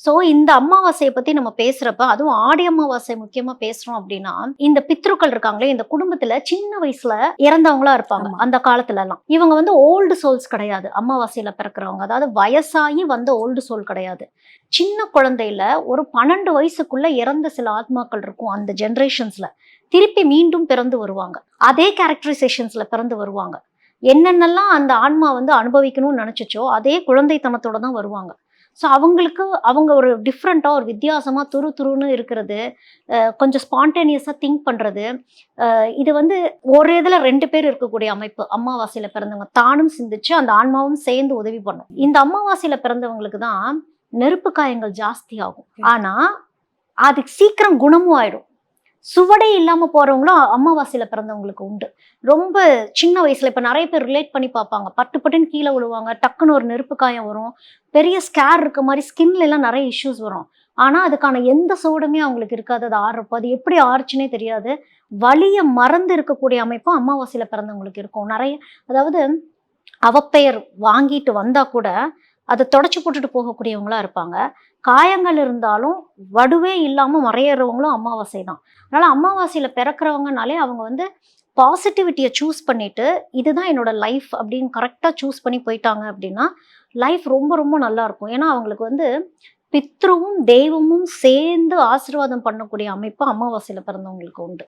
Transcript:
So இந்த அமாவாசையை பத்தி நம்ம பேசுறப்ப அதுவும் ஆடி அமாவாசை முக்கியமா பேசுறோம் அப்படின்னா இந்த பித்ருக்கள் இருக்காங்களே இந்த குடும்பத்துல சின்ன வயசுல இறந்தவங்களா இருப்பாங்க. அந்த காலத்துல எல்லாம் இவங்க வந்து ஓல்டு சோல்ஸ் கிடையாது அமாவாசையில பிறக்கிறவங்க. அதாவது வயசாகி வந்த ஓல்டு சோல் கிடையாது. சின்ன குழந்தையில ஒரு பன்னெண்டு வயசுக்குள்ள இறந்த சில ஆத்மாக்கள் இருக்கும் அந்த ஜெனரேஷன்ஸ்ல திருப்பி மீண்டும் பிறந்து வருவாங்க. அதே கேரக்டரைசேஷன்ஸ்ல பிறந்து வருவாங்க. என்னென்னலாம் அந்த ஆன்மா வந்து அனுபவிக்கணும்னு நினைச்சுச்சோ அதே குழந்தைத்தனத்தோட தான் வருவாங்க. ஸோ அவங்களுக்கு அவங்க ஒரு டிஃப்ரெண்ட்டாக ஒரு வித்தியாசமாக துரு துருன்னு இருக்கிறது. கொஞ்சம் ஸ்பான்டேனியஸாக திங்க் பண்ணுறது இது வந்து ஒரு இதில் ரெண்டு பேர் இருக்கக்கூடிய அமைப்பு. அமாவாசையில் பிறந்தவங்க. தானும் சிந்திச்சு அந்த ஆன்மாவும் சேர்ந்து உதவி பண்ணும். இந்த அமாவாசையில் பிறந்தவங்களுக்கு தான் நெருப்பு காயங்கள் ஜாஸ்தி ஆகும். ஆனால் அது சீக்கிரம் குணமும் ஆயிடும் சுவடே இல்லாமல் போகிறவங்களும் அமாவாசையில் பிறந்தவங்களுக்கு உண்டு. ரொம்ப சின்ன வயசில் இப்போ நிறைய பேர் ரிலேட் பண்ணி பார்ப்பாங்க. பட்டு பட்டுன்னு கீழே விழுவாங்க டக்குன்னு ஒரு நெருப்பு காயம் வரும் பெரிய ஸ்கேர் இருக்க மாதிரி ஸ்கின்ல எல்லாம் நிறைய இஷ்யூஸ் வரும். ஆனால் அதுக்கான எந்த சோடுமே அவங்களுக்கு இருக்காது. அது ஆறுறப்போ அது எப்படி ஆறுச்சுனே தெரியாது. வலியை மறந்து இருக்கக்கூடிய அமைப்பும் அமாவாசையில் பிறந்தவங்களுக்கு இருக்கும். நிறைய அதாவது அவப்பெயர் வாங்கிட்டு வந்தால் கூட அதை தொடச்சி போட்டுட்டு போகக்கூடியவங்களா இருப்பாங்க. காயங்கள் இருந்தாலும் வடுவே இல்லாமல் மறையறவங்களும் அமாவாசை தான். அதனால அமாவாசையில் பிறக்கிறவங்கனாலே அவங்க வந்து பாசிட்டிவிட்டியை சூஸ் பண்ணிட்டு இதுதான் என்னோட லைஃப் அப்படின்னு கரெக்டாக சூஸ் பண்ணி போயிட்டாங்க அப்படின்னா லைஃப் ரொம்ப ரொம்ப நல்லா இருக்கும். ஏன்னா அவங்களுக்கு வந்து பித்ருவும் தெய்வமும் சேர்ந்து ஆசீர்வாதம் பண்ணக்கூடிய அமைப்பு அமாவாசையில் பிறந்தவங்களுக்கு உண்டு.